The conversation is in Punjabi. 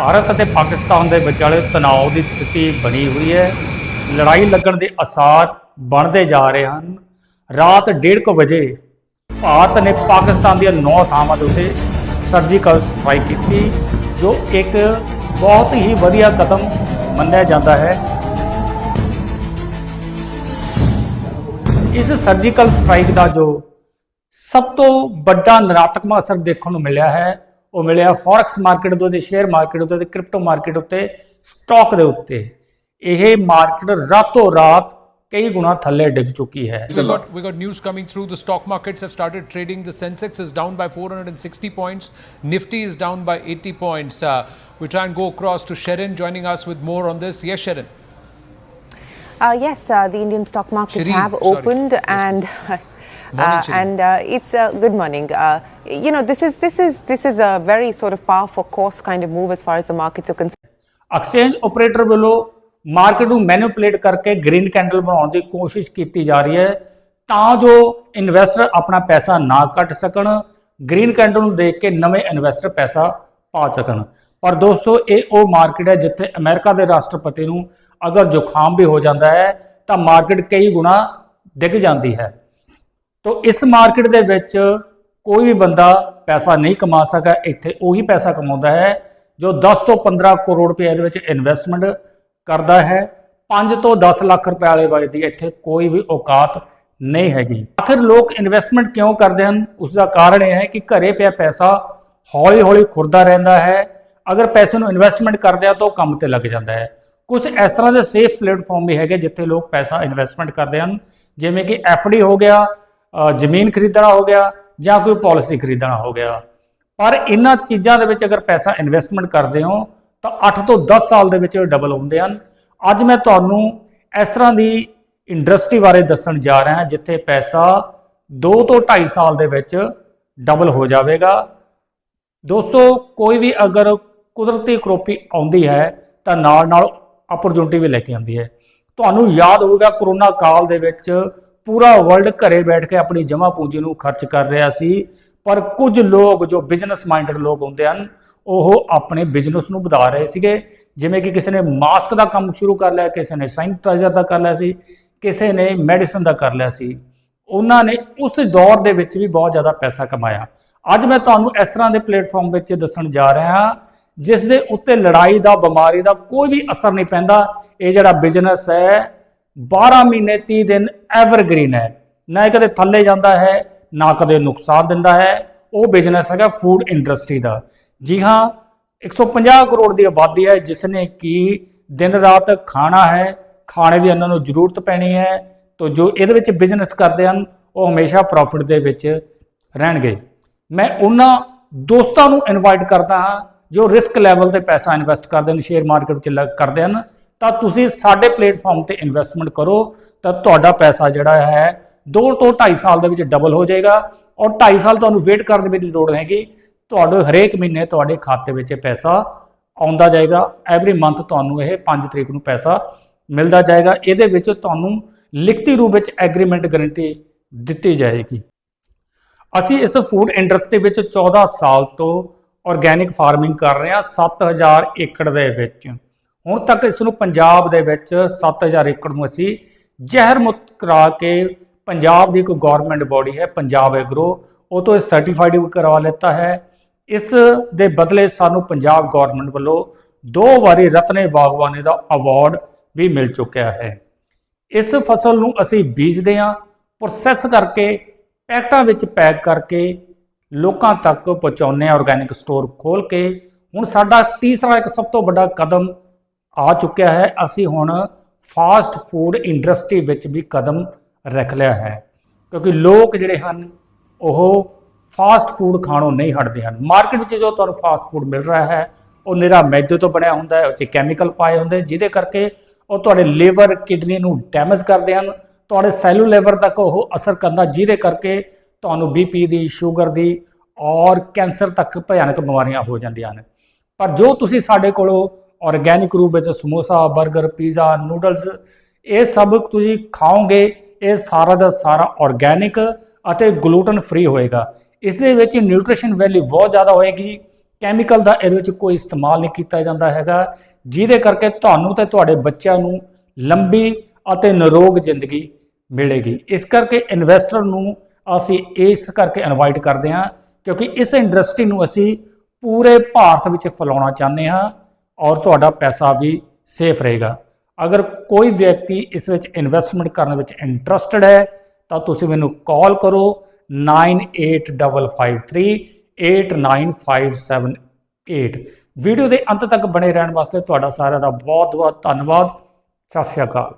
ਭਾਰਤ ਅਤੇ ਪਾਕਿਸਤਾਨ ਦੇ ਵਿਚਾਲੇ ਤਣਾਅ ਦੀ ਸਥਿਤੀ ਬਣੀ ਹੋਈ ਹੈ। ਲੜਾਈ ਲੱਗਣ ਦੇ ਅਸਾਰ ਬਣਦੇ ਜਾ ਰਹੇ ਹਨ। ਰਾਤ 1:30 ਵਜੇ ਭਾਰਤ ਨੇ ਪਾਕਿਸਤਾਨ ਦੀਆਂ 9 ਥਾਵਾਂ ਦੇ ਉੱਤੇ ਸਰਜੀਕਲ ਸਟ੍ਰਾਈਕ ਕੀਤੀ, ਜੋ ਇੱਕ ਬਹੁਤ ਹੀ ਵਧੀਆ ਕਦਮ ਮੰਨਿਆ ਜਾਂਦਾ ਹੈ। ਇਸ ਸਰਜੀਕਲ ਸਟ੍ਰਾਈਕ ਦਾ ਜੋ ਸਭ ਤੋਂ ਵੱਡਾ ਨਰਾਤਮਕ ਅਸਰ ਦੇਖਣ ਨੂੰ ਮਿਲਿਆ ਹੈ ਉਹ ਮਿਲਿਆ ਫੋਰੈਕਸ ਮਾਰਕੀਟ ਦੇ ਉੱਤੇ ਸ਼ੇਅਰ ਮਾਰਕੀਟ ਉੱਤੇ ਤੇ ਕ੍ਰਿਪਟੋ ਮਾਰਕੀਟ ਉੱਤੇ ਸਟਾਕ ਦੇ ਉੱਤੇ ਇਹ ਮਾਰਕੀਟ ਰਾਤੋਂ ਰਾਤ ਕਈ ਗੁਣਾ ਥੱਲੇ ਡਿੱਗ ਚੁੱਕੀ ਹੈ We got, we got news coming through. The stock markets have started trading. The Sensex is down by 460 points. Nifty is down by 80 points. Uh, we try and go across to Sharon joining us with more on this. Yes, Sharon. Uh, yes, uh, the Indian stock markets Shireen, have sorry. opened, Yes, and Morning, uh, Shireen. and uh, it's uh, good morning. Uh, you know, this is this is this is a very sort of powerful course kind of move as far as the markets are concerned. Exchange operator ਵੱਲੋਂ ਮਾਰਕੀਟ ਨੂੰ ਮੈਨੀਪੂਲੇਟ ਕਰਕੇ ਗ੍ਰੀਨ ਕੈਂਡਲ ਬਣਾਉਣ ਦੀ ਕੋਸ਼ਿਸ਼ ਕੀਤੀ ਜਾ ਰਹੀ ਹੈ ਤਾਂ ਜੋ ਇਨਵੈਸਟਰ ਆਪਣਾ ਪੈਸਾ ਨਾ ਕੱਟ ਸਕਣ ਗ੍ਰੀਨ ਕੈਂਡਲ ਨੂੰ ਦੇਖ ਕੇ ਨਵੇਂ ਇਨਵੈਸਟਰ ਪੈਸਾ ਪਾ ਸਕਣ ਪਰ ਦੋਸਤੋ ਇਹ ਉਹ ਮਾਰਕੀਟ ਹੈ ਜਿੱਥੇ ਅਮਰੀਕਾ ਦੇ ਰਾਸ਼ਟਰਪਤੀ ਨੂੰ ਅਗਰ ਜ਼ੁਕਾਮ ਵੀ ਹੋ ਜਾਂਦਾ ਹੈ ਤਾਂ ਮਾਰਕੀਟ ਕਈ ਗੁਣਾ ਡਿੱਗ ਜਾਂਦੀ ਹੈ ਤੋ ਇਸ ਮਾਰਕੀਟ ਦੇ ਵਿੱਚ ਕੋਈ ਵੀ ਬੰਦਾ ਪੈਸਾ ਨਹੀਂ ਕਮਾ ਸਕਦਾ, ਇੱਥੇ ਉਹੀ ਪੈਸਾ ਕਮਾਉਂਦਾ ਹੈ ਜੋ 10 ਤੋਂ 15 ਕਰੋੜ ਰੁਪਏ ਦੇ ਵਿੱਚ ਇਨਵੈਸਟਮੈਂਟ ਕਰਦਾ ਹੈ। 5 ਤੋਂ 10 ਲੱਖ ਰੁਪਏ ਵਾਲੇ ਵਜੇ ਦੀ ਇੱਥੇ ਕੋਈ ਵੀ ਔਕਾਤ ਨਹੀਂ ਹੈਗੀ। ਆਖਿਰ ਲੋਕ ਇਨਵੈਸਟਮੈਂਟ ਕਿਉਂ ਕਰਦੇ ਹਨ? ਉਸ ਦਾ ਕਾਰਨ ਇਹ ਹੈ ਕਿ ਘਰੇ ਪਿਆ ਪੈਸਾ ਹੌਲੀ-ਹੌਲੀ ਖੁਰਦਾ ਰਹਿੰਦਾ ਹੈ। ਅਗਰ ਪੈਸੇ ਨੂੰ ਇਨਵੈਸਟਮੈਂਟ ਕਰਦੇ ਆ ਤਾਂ ਉਹ ਕੰਮ ਤੇ ਲੱਗ ਜਾਂਦਾ ਹੈ। ਕੁਝ ਇਸ ਤਰ੍ਹਾਂ ਦੇ ਸੇਫ ਪਲੇਟਫਾਰਮ ਵੀ ਹੈਗੇ ਜਿੱਥੇ ਲੋਕ ਪੈਸਾ ਇਨਵੈਸਟਮੈਂਟ ਕਰਦੇ ਹਨ। ਜਿਵੇਂ ਕਿ ਡੀ ਹੋ ਗਿਆ ਜ਼ਮੀਨ ਖਰੀਦਣਾ ਹੋ ਗਿਆ ਜਾਂ ਕੋਈ ਪਾਲਿਸੀ ਖਰੀਦਣਾ ਹੋ ਗਿਆ। ਪਰ ਇਹਨਾਂ ਚੀਜ਼ਾਂ ਦੇ ਵਿੱਚ ਅਗਰ ਪੈਸਾ ਇਨਵੈਸਟਮੈਂਟ ਕਰਦੇ ਹੋ, ਤਾਂ 8 ਤੋਂ 10 ਸਾਲ ਦੇ ਵਿੱਚ ਡਬਲ ਹੁੰਦੇ ਹਨ। ਅੱਜ ਮੈਂ ਤੁਹਾਨੂੰ ਇਸ ਤਰ੍ਹਾਂ ਦੀ ਇੰਡਸਟਰੀ ਬਾਰੇ ਦੱਸਣ ਜਾ ਰਿਹਾ ਹਾਂ, ਜਿੱਥੇ ਪੈਸਾ 2 ਤੋਂ 2.5 ਸਾਲ ਦੇ ਵਿੱਚ ਡਬਲ ਹੋ ਜਾਵੇਗਾ। ਦੋਸਤੋ, ਕੋਈ ਵੀ ਅਗਰ ਕੁਦਰਤੀ ਕਰੋਪੀ ਆਉਂਦੀ ਹੈ, ਤਾਂ ਨਾਲ ਨਾਲ ਅਪਰਚੂਨਿਟੀ ਵੀ ਲੈ ਕੇ ਆਉਂਦੀ ਹੈ। ਤੁਹਾਨੂੰ ਯਾਦ ਹੋਵੇਗਾ ਕਰੋਨਾ ਕਾਲ ਦੇ ਵਿੱਚ ਪੂਰਾ ਵਰਲਡ ਘਰੇ ਬੈਠ ਕੇ ਆਪਣੀ ਜਮ੍ਹਾਂ ਪੂੰਜੀ ਨੂੰ ਖਰਚ ਕਰ ਰਿਹਾ ਸੀ, ਪਰ ਕੁਝ ਲੋਕ, ਜੋ ਬਿਜ਼ਨਸ ਮਾਈਂਡਡ ਲੋਕ ਹੁੰਦੇ ਹਨ, ਉਹ ਆਪਣੇ ਬਿਜ਼ਨਸ ਨੂੰ ਵਧਾ ਰਹੇ ਸੀਗੇ। ਜਿਵੇਂ ਕਿ ਕਿਸੇ ਨੇ ਮਾਸਕ ਦਾ ਕੰਮ ਸ਼ੁਰੂ ਕਰ ਲਿਆ, ਕਿਸੇ ਨੇ ਸੈਨੀਟਾਈਜ਼ਰ ਦਾ ਕਰ ਲਿਆ ਸੀ, ਕਿਸੇ ਨੇ ਮੈਡੀਸਨ ਦਾ ਕਰ ਲਿਆ ਸੀ। ਉਹਨਾਂ ਨੇ ਉਸ ਦੌਰ ਦੇ ਵਿੱਚ ਵੀ ਬਹੁਤ ਜ਼ਿਆਦਾ ਪੈਸਾ ਕਮਾਇਆ। ਅੱਜ ਮੈਂ ਤੁਹਾਨੂੰ ਇਸ ਤਰ੍ਹਾਂ ਦੇ ਪਲੇਟਫਾਰਮ ਵਿੱਚ ਦੱਸਣ ਜਾ ਰਿਹਾ ਹਾਂ, ਜਿਸ ਦੇ ਉੱਤੇ ਲੜਾਈ ਦਾ, ਬਿਮਾਰੀ ਦਾ ਕੋਈ ਵੀ ਅਸਰ ਨਹੀਂ ਪੈਂਦਾ। ਇਹ ਜਿਹੜਾ ਬਿਜ਼ਨਸ ਹੈ 12 ਮਹੀਨੇ 30 ਦਿਨ ਐਵਰਗ੍ਰੀਨ ਹੈ। ਨਾ ਕਦੇ ਥੱਲੇ ਜਾਂਦਾ ਹੈ, ਨਾ ਕਦੇ ਨੁਕਸਾਨ ਦਿੰਦਾ ਹੈ। ਉਹ ਬਿਜ਼ਨਸ ਹੈਗਾ ਫੂਡ ਇੰਡਸਟਰੀ ਦਾ। ਜੀ ਹਾਂ 150 ਕਰੋੜ ਦੀ ਆਬਾਦੀ ਹੈ ਜਿਸ ਨੇ ਕੀ ਦਿਨ ਰਾਤ ਖਾਣਾ ਹੈ, ਖਾਣੇ ਦੀ ਉਹਨਾਂ ਨੂੰ ਜ਼ਰੂਰਤ ਪੈਣੀ ਹੈ। ਤੋ ਜੋ ਇਹਦੇ ਵਿੱਚ ਬਿਜ਼ਨਸ ਕਰਦੇ ਹਨ, ਉਹ ਹਮੇਸ਼ਾ ਪ੍ਰੋਫਿਟ ਦੇ ਵਿੱਚ ਰਹਿਣਗੇ। ਮੈਂ ਉਹਨਾਂ ਦੋਸਤਾਂ ਨੂੰ ਇਨਵਾਈਟ ਕਰਦਾ ਹਾਂ, ਜੋ ਰਿਸਕ ਲੈਵਲ ਤੇ ਪੈਸਾ ਇਨਵੈਸਟ ਕਰਦੇ ਹਨ ਸ਼ੇਅਰ ਮਾਰਕੀਟ ਵਿੱਚ ਲ- ਕਰਦੇ ਹਨ। ਤਾਂ ਤੁਸੀਂ ਸਾਡੇ ਪਲੇਟਫਾਰਮ ਤੇ ਇਨਵੈਸਟਮੈਂਟ ਕਰੋ, ਤਾਂ ਤੁਹਾਡਾ ਪੈਸਾ ਜਿਹੜਾ ਹੈ 2 ਤੋਂ 2.5 ਸਾਲ ਦੇ ਵਿੱਚ ਡਬਲ ਹੋ ਜਾਏਗਾ ਔਰ 2.5 ਸਾਲ ਤੁਹਾਨੂੰ ਵੇਟ ਕਰਨ ਦੀ ਵੀ ਲੋੜ ਹੈਗੀ। ਤੁਹਾਡੇ ਹਰੇਕ ਮਹੀਨੇ ਤੁਹਾਡੇ ਖਾਤੇ ਵਿੱਚ ਇਹ ਪੈਸਾ ਆਉਂਦਾ ਜਾਏਗਾ। ਐਵਰੀ ਮੰਥ ਤੁਹਾਨੂੰ ਇਹ 5 ਤਰੀਕ ਨੂੰ ਪੈਸਾ ਮਿਲਦਾ ਜਾਏਗਾ। ਇਹਦੇ ਵਿੱਚ ਤੁਹਾਨੂੰ ਲਿਖਤੀ ਰੂਪ ਵਿੱਚ ਐਗਰੀਮੈਂਟ ਗਾਰੰਟੀ ਦਿੱਤੀ ਜਾਏਗੀ। ਅਸੀਂ ਇਸ ਫੂਡ ਇੰਡਸਟਰੀ ਵਿੱਚ 14 ਸਾਲ ਤੋਂ ਆਰਗੇਨਿਕ ਫਾਰਮਿੰਗ ਕਰ ਰਹੇ ਹਾਂ 7000 ਏਕੜ ਦੇ ਵਿੱਚ। ਹੁਣ ਤੱਕ ਇਸ ਨੂੰ ਪੰਜਾਬ ਦੇ ਵਿੱਚ 7000 ਏਕੜ ਨੂੰ ਅਸੀਂ ਜ਼ਹਿਰ ਮੁਕਤ ਕਰਾ ਕੇ ਪੰਜਾਬ ਦੀ ਇੱਕ ਗਵਰਨਮੈਂਟ ਬੋਡੀ ਹੈ, ਪੰਜਾਬ ਐਗਰੋ ਉਹ ਤੋਂ ਇਹ ਸਰਟੀਫਾਈਡ ਵੀ ਕਰਵਾ ਲਿੱਤਾ ਹੈ। ਇਸ ਦੇ ਬਦਲੇ ਸਾਨੂੰ ਪੰਜਾਬ ਗਵਰਨਮੈਂਟ ਵੱਲੋਂ ਦੋ ਵਾਰੀ ਰਤਨੇ ਬਾਗਬਾਨੀ ਦਾ ਅਵਾਰਡ ਵੀ ਮਿਲ ਚੁੱਕਿਆ ਹੈ। ਇਸ ਫਸਲ ਨੂੰ ਅਸੀਂ ਬੀਜਦੇ ਹਾਂ ਪ੍ਰੋਸੈਸ ਕਰਕੇ, ਪੈਕਟਾਂ ਵਿੱਚ ਪੈਕ ਕਰਕੇ ਲੋਕਾਂ ਤੱਕ ਪਹੁੰਚਾਉਂਦੇ ਹਾਂ ਆਰਗੈਨਿਕ ਸਟੋਰ ਖੋਲ ਕੇ। ਹੁਣ ਸਾਡਾ ਤੀਸਰਾ ਇੱਕ ਸਭ ਤੋਂ ਵੱਡਾ ਕਦਮ ਆ ਚੁੱਕਿਆ ਹੈ। ਅਸੀਂ ਹੁਣ ਫਾਸਟ ਫੂਡ ਇੰਡਸਟਰੀ ਵਿੱਚ ਵੀ ਕਦਮ ਰੱਖ ਲਿਆ ਹੈ। ਕਿਉਂਕਿ ਲੋਕ ਜਿਹੜੇ ਹਨ, ਉਹ ਫਾਸਟ ਫੂਡ ਖਾਣੋਂ ਨਹੀਂ ਹਟਦੇ ਹਨ। ਮਾਰਕੀਟ ਵਿੱਚ ਜੋ ਤੁਹਾਨੂੰ ਫਾਸਟ ਫੂਡ ਮਿਲ ਰਿਹਾ ਹੈ, ਉਹ ਨਿਰਾ ਮੈਦੇ ਤੋਂ ਬਣਿਆ ਹੁੰਦਾ ਹੈ, ਉਹ 'ਚ ਕੈਮੀਕਲ ਪਾਏ ਹੁੰਦੇ ਜਿਹਦੇ ਕਰਕੇ ਉਹ ਤੁਹਾਡੇ ਲੀਵਰ ਕਿਡਨੀ ਨੂੰ ਡੈਮੇਜ ਕਰਦੇ ਹਨ। ਤੁਹਾਡੇ ਸੈਲੂ ਲੈਵਲ ਤੱਕ ਉਹ ਅਸਰ ਕਰਦਾ, ਜਿਹਦੇ ਕਰਕੇ ਤੁਹਾਨੂੰ ਬੀਪੀ ਦੀ ਸ਼ੂਗਰ ਦੀ ਔਰ ਕੈਂਸਰ ਤੱਕ ਭਿਆਨਕ ਬਿਮਾਰੀਆਂ ਹੋ ਜਾਂਦੀਆਂ ਹਨ। ਪਰ ਜੋ ਤੁਸੀਂ ਸਾਡੇ ਕੋਲੋਂ ਆਰਗੈਨਿਕ ਰੂਪ ਵਿੱਚ ਸਮੋਸਾ 버ਗਰ ਪੀਜ਼ਾ, ਨੂਡਲਸ, ਇਹ ਸਭ ਤੁਸੀਂ ਖਾਓਗੇ, ਇਹ ਸਾਰਾ ਦਾ ਸਾਰਾ ਆਰਗੈਨਿਕ ਅਤੇ ਗਲੂਟਨ ਫ੍ਰੀ ਹੋਏਗਾ। ਇਸ ਦੇ ਵਿੱਚ ਨਿਊਟ੍ਰੀਸ਼ਨ ਵੈਲਿਊ ਬਹੁਤ ਜ਼ਿਆਦਾ ਹੋਏਗੀ। ਕੈਮੀਕਲ ਦਾ ਇਹਦੇ ਵਿੱਚ ਕੋਈ ਇਸਤੇਮਾਲ ਨਹੀਂ ਕੀਤਾ ਜਾਂਦਾ ਹੈਗਾ, ਜਿਹਦੇ ਕਰਕੇ ਤੁਹਾਨੂੰ ਤੇ ਤੁਹਾਡੇ ਬੱਚਿਆਂ ਨੂੰ ਲੰਬੀ ਅਤੇ ਨਿਰੋਗ ਜ਼ਿੰਦਗੀ ਮਿਲੇਗੀ। ਇਸ ਕਰਕੇ ਇਨਵੈਸਟਰ ਨੂੰ ਅਸੀਂ ਇਸ ਕਰਕੇ ਇਨਵਾਈਟ ਕਰਦੇ ਹਾਂ, ਕਿਉਂਕਿ ਇਸ ਇੰਡਸਟਰੀ ਨੂੰ ਅਸੀਂ ਪੂਰੇ ਭਾਰਤ ਵਿੱਚ ਫੈਲਾਉਣਾ ਚਾਹੁੰਦੇ ਹਾਂ। ਔਰ ਤੁਹਾਡਾ ਪੈਸਾ ਵੀ ਸੇਫ ਰਹੇਗਾ। ਅਗਰ ਕੋਈ ਵਿਅਕਤੀ ਇਸ ਵਿੱਚ ਇਨਵੈਸਟਮੈਂਟ ਕਰਨ ਵਿੱਚ ਇੰਟਰਸਟਿਡ ਹੈ, ਤਾਂ ਤੁਸੀਂ ਮੈਨੂੰ ਕਾਲ ਕਰੋ 9855389578 ਵੀਡੀਓ ਦੇ ਅੰਤ ਤੱਕ ਬਣੇ ਰਹਿਣ ਵਾਸਤੇ ਤੁਹਾਡਾ ਸਾਰਿਆਂ ਦਾ ਬਹੁਤ ਬਹੁਤ ਧੰਨਵਾਦ। ਸਤਿ ਸ਼੍ਰੀ ਅਕਾਲ।